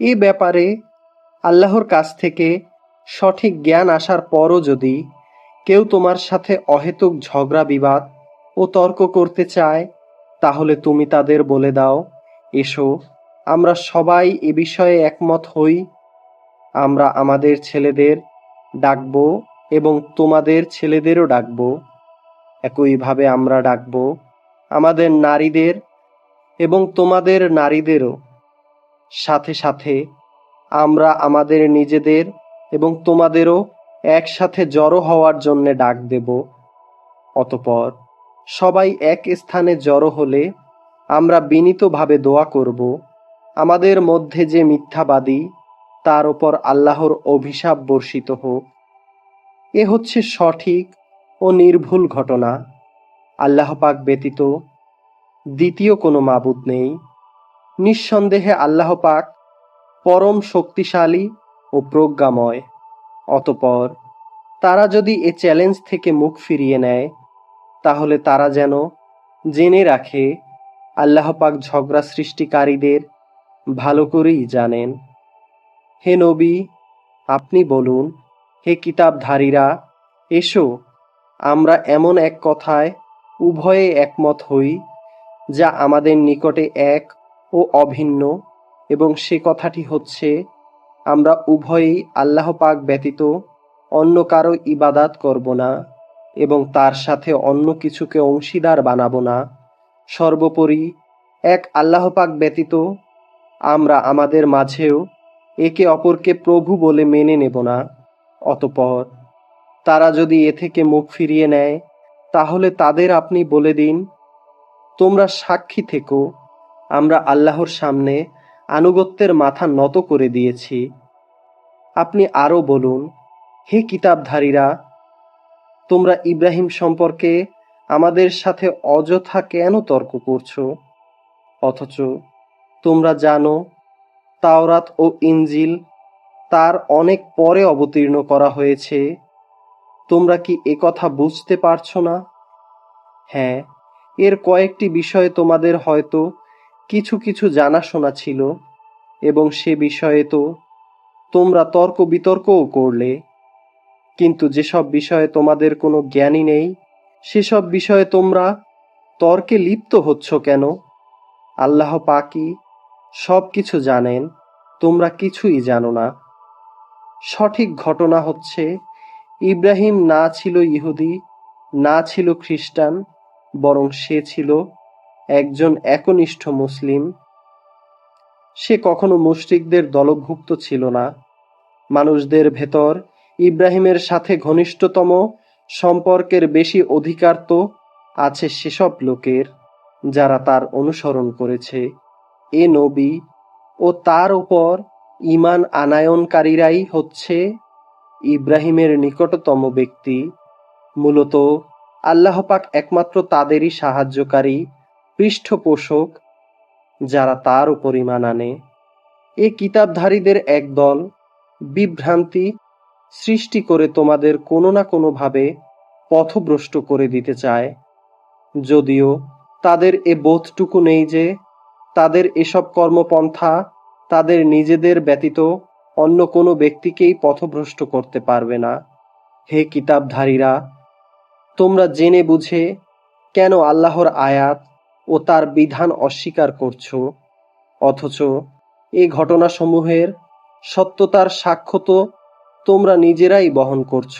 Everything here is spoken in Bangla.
এ ব্যাপারে আল্লাহর কাছ থেকে সঠিক জ্ঞান আসার পরও যদি কেউ তোমার সাথে অহেতুক ঝগড়া, বিবাদ ও তর্ক করতে চায়, তাহলে তুমি তাদের বলে দাও, এসো, আমরা সবাই এ বিষয়ে একমত হই। আমরা আমাদের ছেলেদের ডাকবো এবং তোমাদের ছেলেদেরও ডাকবো। একইভাবে আমরা ডাকবো আমাদের নারীদের এবং তোমাদের নারীদেরও। সাথে সাথে আমরা আমাদের নিজেদের এবং তোমাদেরও একসাথে জড়ো হওয়ার জন্যে ডাক দেব। অতপর সবাই এক স্থানে জড়ো হলে আমরা বিনীতভাবে দোয়া করব, আমাদের মধ্যে যে মিথ্যাবাদী, তার ওপর আল্লাহর অভিশাপ বর্ষিত হোক। এ হচ্ছে সঠিক ও নির্ভুল ঘটনা। আল্লাহ পাক ব্যতীত দ্বিতীয় কোনো মাবুদ নেই। নিঃসন্দেহে আল্লাহ পাক পরম শক্তিশালী ও প্রজ্ঞাময়। অতপর তারা যদি এ চ্যালেঞ্জ থেকে মুখ ফিরিয়ে নেয়, তাহলে তারা যেন জেনে রাখে, আল্লাহ পাক ঝগড়া সৃষ্টিকারীদের ভালো করেই জানেন। হে নবী, আপনি বলুন, হে কিতাবধারীরা, এসো, আমরা এমন এক কথায় উভয়ে একমত হই, যা আমাদের নিকটে এক ও অভিন্ন, এবং সে কথাটি হচ্ছে, আমরা উভয়েই আল্লাহ পাক ব্যতীত অন্য কারও ইবাদাত করব না, এবং তার সাথে অন্য কিছুকে অংশীদার বানাবো না। সর্বোপরি, এক আল্লাহ পাক ব্যতীত আমরা আমাদের মাঝেও একে অপরকে প্রভু বলে মেনে নেব না। অতপর, তারা যদি এ থেকে মুখ ফিরিয়ে নেয়, তাহলে তাদের আপনি বলে দিন, তোমরা সাক্ষী থেকো। আমরা আল্লাহর সামনে আনুগত্যের মাথা নত করে দিয়েছি। আপনি আরও বলুন, হে কিতাবধারীরা, তোমরা ইব্রাহিম সম্পর্কে আমাদের সাথে অযথা কেন তর্ক করছ? অথচ তোমরা জানো, তাওরাত ও ইঞ্জিল তার অনেক পরে অবতীর্ণ করা হয়েছে। তোমরা কি একথা বুঝতে পারছ না? হ্যাঁ এর কয়েকটি বিষয়ে তোমাদের হয়তো কিছু কিছু জানাশোনা ছিল এবং সে বিষয়ে তো তোমরা তর্ক বিতর্কও করলে। কিন্তু যেসব বিষয়ে তোমাদের কোনো জ্ঞানই নেই, সেসব বিষয়ে তোমরা তর্কে লিপ্ত হচ্ছ কেন? আল্লাহ পাকি সব কিছু জানেন, তোমরা কিছুই জানো না। সঠিক ঘটনা হচ্ছে, ইব্রাহিম না ছিল ইহুদি, না ছিল খ্রিস্টান, বরং সে ছিল একজন একনিষ্ঠ মুসলিম। সে কখনো মুশরিকদের দলভুক্ত ছিল না। মানুষদের ভেতর ইব্রাহিমের সাথে ঘনিষ্ঠতম সম্পর্কের বেশি অধিকার তো আছে সেসব লোকের, যারা তার অনুসরণ করেছে। এ নবী ও তার উপর ঈমান আনায়নকারীরাই হচ্ছে ইব্রাহিমের নিকটতম ব্যক্তি। মূলত আল্লাহ পাক একমাত্র তাদেরই সাহায্যকারী পৃষ্ঠপোষক, যারা তার উপর ঈমান আনে। এ কিতাবধারীদের একদল বিভ্রান্তি সৃষ্টি করে তোমাদের কোনো না কোনোভাবে পথভ্রষ্ট করে দিতে চায়। যদিও তাদের এ বোধটুকু নেই যে তাদের এসব কর্মপন্থা তাদের নিজেদের ব্যতীত অন্য কোনো ব্যক্তিকেই পথভ্রষ্ট করতে পারবে না। হে কিতাবধারীরা, তোমরা জেনে বুঝে কেন আল্লাহর আয়াত ও তার বিধান অস্বীকার করছ, অথচ এ ঘটনাসমূহের সত্যতার সাক্ষ্য তো তোমরা নিজেরাই বহন করছ।